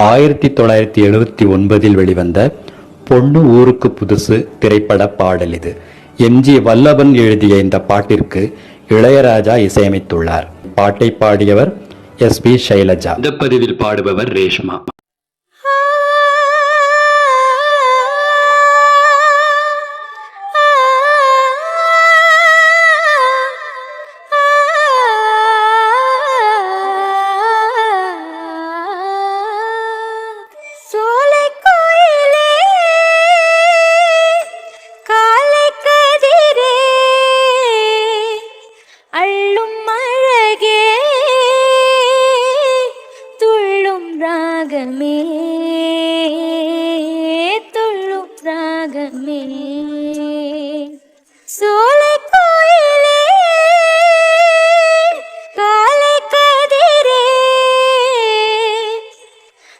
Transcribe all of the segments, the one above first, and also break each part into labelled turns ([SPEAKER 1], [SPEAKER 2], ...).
[SPEAKER 1] ஆயிரத்தி தொள்ளாயிரத்தி எழுபத்தி ஒன்பதில் வெளிவந்த பொண்ணு ஊருக்கு புதுசு திரைப்பட பாடல் இது. எம். ஜி. வல்லபன் எழுதிய இந்த பாட்டிற்கு இளையராஜா இசையமைத்துள்ளார். பாட்டை பாடியவர் எஸ். பி. சைலஜா. இந்த பதிவில் பாடுபவர் ரேஷ்மா.
[SPEAKER 2] உலகமே சோலை கோயிலே காலை கதிரே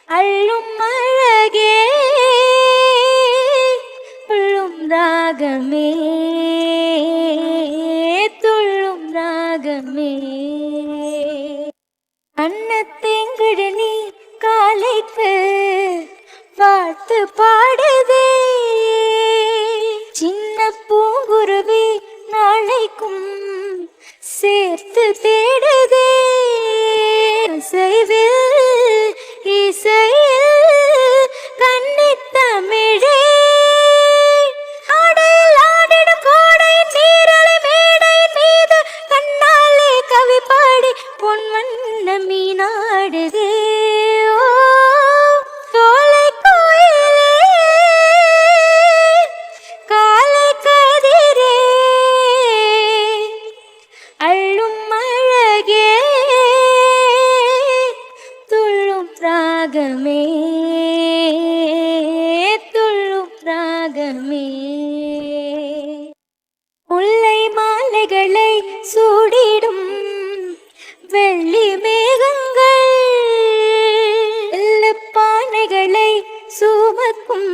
[SPEAKER 2] அள்ளும் அழகே. துள்ளும் ராகமே. துள்ளும் ராகமே. அன்னத்தேங்குடனி காலைக்கு பார்த்து பாடுதே. சின்ன பூங்குருவி நாளைக்கும் சேர்த்து தேடுதே. இசைவில் இசையில் கன்னித்தமிழே ஆடையில் ஆடிடும் மீனாடுதே. ராகமே துள்ளும் ராகமே. முல்லை மாலைகளை சூடிடும் வெள்ளி மேகங்கள் பானைகளை சுமக்கும்